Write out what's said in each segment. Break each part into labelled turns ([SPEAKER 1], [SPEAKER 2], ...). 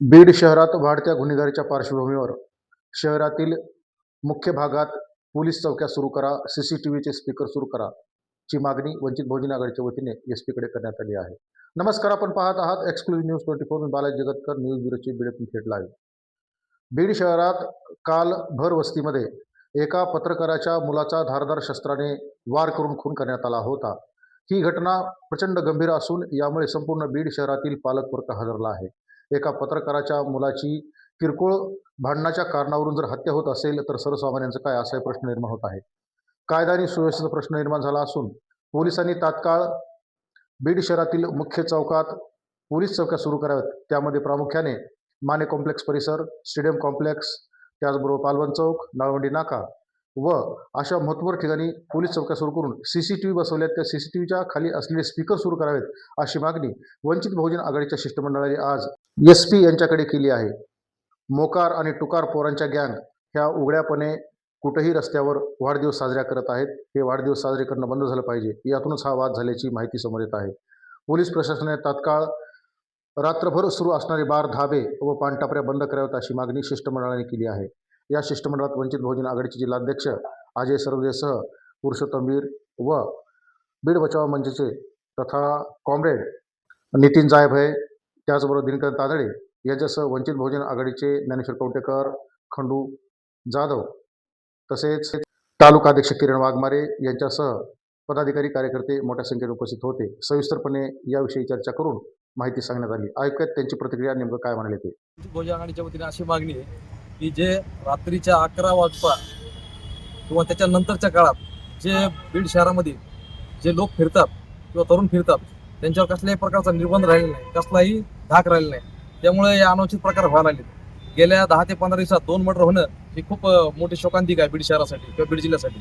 [SPEAKER 1] बीड शहरात वाढत्या गुन्हेगारीच्या पार्श्वभूमीवर शहरातील मुख्य भागात पोलीस चौक्या सुरू करा सी सी टी व्हीचे स्पीकर सुरू करा ची मागणी वंचित बहुजन आघाडीच्या वतीने एस पीकडे करण्यात आली आहे. नमस्कार आपण पाहत आहात एक्सक्लुझिव्ह न्यूज ट्वेंटी फोर मी बालाजी जगतकर न्यूज ब्युरोची बीड थेट लाईव्ह बीड शहरात काल भर वस्तीमध्ये एका पत्रकाराच्या मुलाचा धारदार शस्त्राने वार करून खून करण्यात आला होता. ही घटना प्रचंड गंभीर असून यामुळे संपूर्ण बीड शहरातील पालकवर्ग हजरला आहे. एका पत्रकाराच्या मुलाची किरकोळ भांडणाच्या कारणावरून जर हत्या होत असेल तर सर्वसामान्यांचं काय असा प्रश्न निर्माण होत आहे? कायदा आणि सुव्यवस्थेचा प्रश्न निर्माण झाला असून पोलिसांनी तात्काळ बीड शहरातील मुख्य चौकात पोलीस चौक्या सुरू कराव्यात. त्यामध्ये प्रामुख्याने माने कॉम्प्लेक्स परिसर स्टेडियम कॉम्प्लेक्स त्याचबरोबर पालवन चौक नाळवंडी नाका व अशा महत्त्वर ठिकाणी पोलीस चौक्या सुरू करून सी सी टी व्ही बसवल्यात. त्या सी सी टी व्हीच्या खाली असलेले स्पीकर सुरू करावेत अशी मागणी वंचित बहुजन आघाडीच्या शिष्टमंडळाने आज एस पी यांच्याकडे केली आहे. मोकार आणि टुकार पोरांच्या गँग ह्या उघड्यापणे कुठेही रस्त्यावर वाढदिवस साजऱ्या करत आहेत. हे वाढदिवस साजरे करणं बंद झालं पाहिजे. यातूनच हा वाद झाल्याची माहिती समोर येत आहे. पोलीस प्रशासनाने तात्काळ रात्रभर सुरू असणारे बार धाबे व पानटापऱ्या बंद कराव्यात अशी मागणी शिष्टमंडळाने केली आहे. या शिष्टमंडळात वंचित बहुजन आघाडीचे जिल्हाध्यक्ष अजय सरदेसह पुरुषोत्तमवीर व बीड बचाव मंचचे तथा कॉम्रेड नितीन जायभय त्याचबरोबर दिनकर तांदळे यांच्यासह वंचित बहुजन आघाडीचे ज्ञानेश्वर कवटेकर खंडू जाधव तसेच तालुका अध्यक्ष किरण वाघमारे यांच्यासह पदाधिकारी कार्यकर्ते मोठ्या संख्येने उपस्थित होते. सविस्तरपणे याविषयी चर्चा करून माहिती सांगण्यात आली. ऐकूयात त्यांची प्रतिक्रिया नेमकं काय म्हणाले ते?
[SPEAKER 2] बहुजन आघाडीच्या वतीने अशी मागणी आहे की जे रात्रीच्या अकरा वाजता किंवा त्याच्यानंतरच्या काळात जे बीड शहरामध्ये जे लोक फिरतात किंवा तरुण फिरतात त्यांच्यावर कसल्याही प्रकारचा निर्बंध राहिलेला नाही कसलाही धाक राहिलेला नाही. त्यामुळे हे अनुचित प्रकार व्हायला लागले गेल्या दहा ते पंधरा दिवसात दोन मर्डर होणं ही खूप मोठी शोकांतिक आहे बीड शहरासाठी किंवा बीड जिल्ह्यासाठी.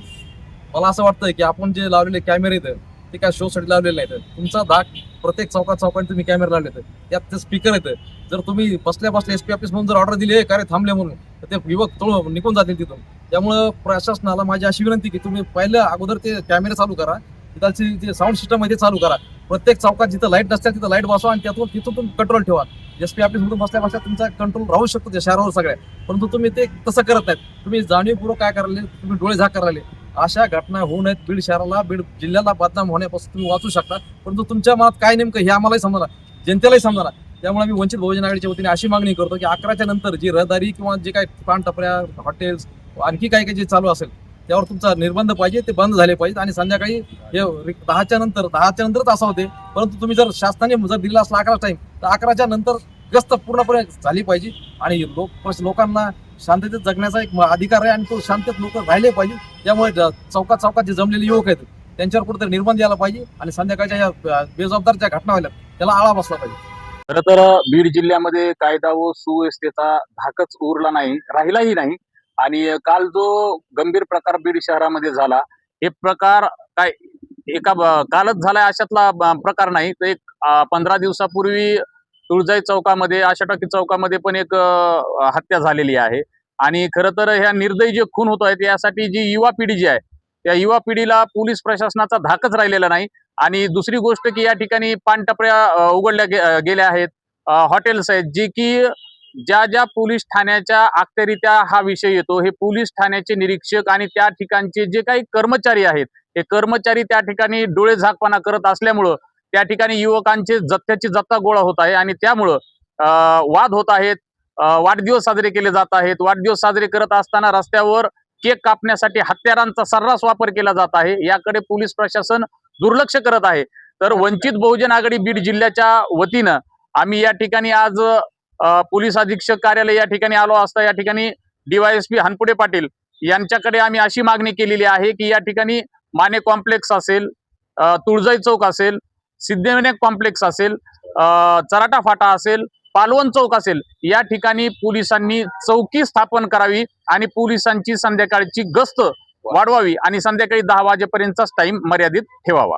[SPEAKER 2] मला असं वाटतं की आपण जे लावलेले कॅमेरे आहेत ते काय शोसाठी लावलेले नाहीत. तुमचा धाक प्रत्येक चौकात चौकात तुम्ही कॅमेरे लावले आहेत त्यात ते स्पीकर आहेत. जर तुम्ही बसल्या बसल्या एस पी ऑफिस म्हणून जर ऑर्डर दिली का रे थांबले म्हणून तर ते युवक तळ निघून जातील तिथून. त्यामुळं प्रशासनाला माझी अशी विनंती की तुम्ही पहिलं अगोदर ते कॅमेरे चालू करा. तिथलची जे साऊंड सिस्टम आहे ते चालू करा. प्रत्येक चौकात जिथं लाइट नसतात तिथं लाइट बसवा आणि त्यातून तिथून तुम्ही कंट्रोल ठेवा. एस पी ऑफिस मधून बसल्या बसल्या तुमचा कंट्रोल राहू शकतो त्या शहरावर सगळ्या. परंतु तुम्ही ते तसं करत नाहीत. तुम्ही जाणीवपूर्वक काय करायले तुम्ही डोळे झाक करायले अशा घटना होऊ नयेत. बीड शहराला बीड जिल्ह्याला बदनाम होण्यापासून तुम्ही वाचू शकता. परंतु तुमच्या मनात काय नेमकं हे आम्हालाही समजणार जनतेलाही समजणार त्यामुळे मी वंचित बहुजन आघाडीच्या वतीने अशी मागणी करतो की अकराच्या नंतर जी रहदारी किंवा जे काही पान टपऱ्या हॉटेल्स आणखी काही काही जे चालू असेल त्यावर तुमचा निर्बंध पाहिजे ते बंद झाले पाहिजेत आणि संध्याकाळी हे दहाच्या नंतर दहाच्या नंतरच असं होते. परंतु तुम्ही जर शासनाने जर दिला असला अकरा टाइम तर अकराच्या नंतर गस्त पूर्णपणे झाली पाहिजे आणि लोक लोकांना शांततेत जगण्याचा एक अधिकार आहे आणि तो शांततेत लोक राहिले पाहिजे. त्यामुळे चौकात चौकात जे जमलेले युवक आहेत त्यांच्यावर कुठेतरी निर्बंध यायला पाहिजे आणि संध्याकाळच्या या बेजबाबदार ज्या घटना व्हायला त्याला आळा बसला पाहिजे.
[SPEAKER 3] खरं तर बीड जिल्ह्यामध्ये कायदा व सुव्यवस्थेचा धाकच उरला नाही राहिलाही नाही. आणि काल जो गंभीर प्रकार बीड शहरामध्ये झाला हे प्रकार काय एका कालच झालाय अशातला प्रकार नाही. तर एक पंधरा दिवसापूर्वी तुळजाई चौकामध्ये आशाटकी चौकामध्ये पण एक हत्या झालेली आहे. आणि खरं तर ह्या निर्दयी जे खून होत आहेत यासाठी जी युवा पिढी जी आहे त्या युवा पिढीला पोलीस प्रशासनाचा धाकच राहिलेला नाही. आणि दुसरी गोष्ट की या ठिकाणी पानटपऱ्या उघडल्या गे- गेल्या आहेत. हॉटेल्स आहेत जे की ज्या ज्या पोलीस ठाण्याच्या अखत्यारीत्या हा विषय येतो हे पोलीस ठाण्याचे निरीक्षक आणि त्या ठिकाणचे जे काही कर्मचारी आहेत हे कर्मचारी त्या ठिकाणी डोळे झाकपणा करत असल्यामुळं त्या ठिकाणी युवकांचे जत्त्याची जत्ता गोळा होत आहे आणि त्यामुळं अ, वाद होत आहेत वाढदिवस साजरे केले जात आहेत. वाढदिवस साजरे करत असताना रस्त्यावर केक कापण्यासाठी हत्यारांचा सर्रास वापर केला जात आहे. याकडे पोलीस प्रशासन दुर्लक्ष करत आहे. तर वंचित बहुजन आघाडी बीड जिल्ह्याच्या वतीनं आम्ही या ठिकाणी आज पोलीस अधीक्षक कार्यालय या ठिकाणी आलो असता या ठिकाणी डीवायएसपी हनपुडे पाटील यांच्याकडे आम्ही अशी मागणी केलेली आहे की या ठिकाणी माने कॉम्प्लेक्स असेल तुळजाई चौक असेल सिद्धिविनायक कॉम्प्लेक्स असेल अ, चराटा फाटा असेल पालवण चौक असेल या ठिकाणी पोलिसांनी चौकी स्थापन करावी आणि पोलिसांची संध्याकाळची गस्त वाढवावी आणि संध्याकाळी दहा वाजेपर्यंतचाच टाइम मर्यादित ठेवावा.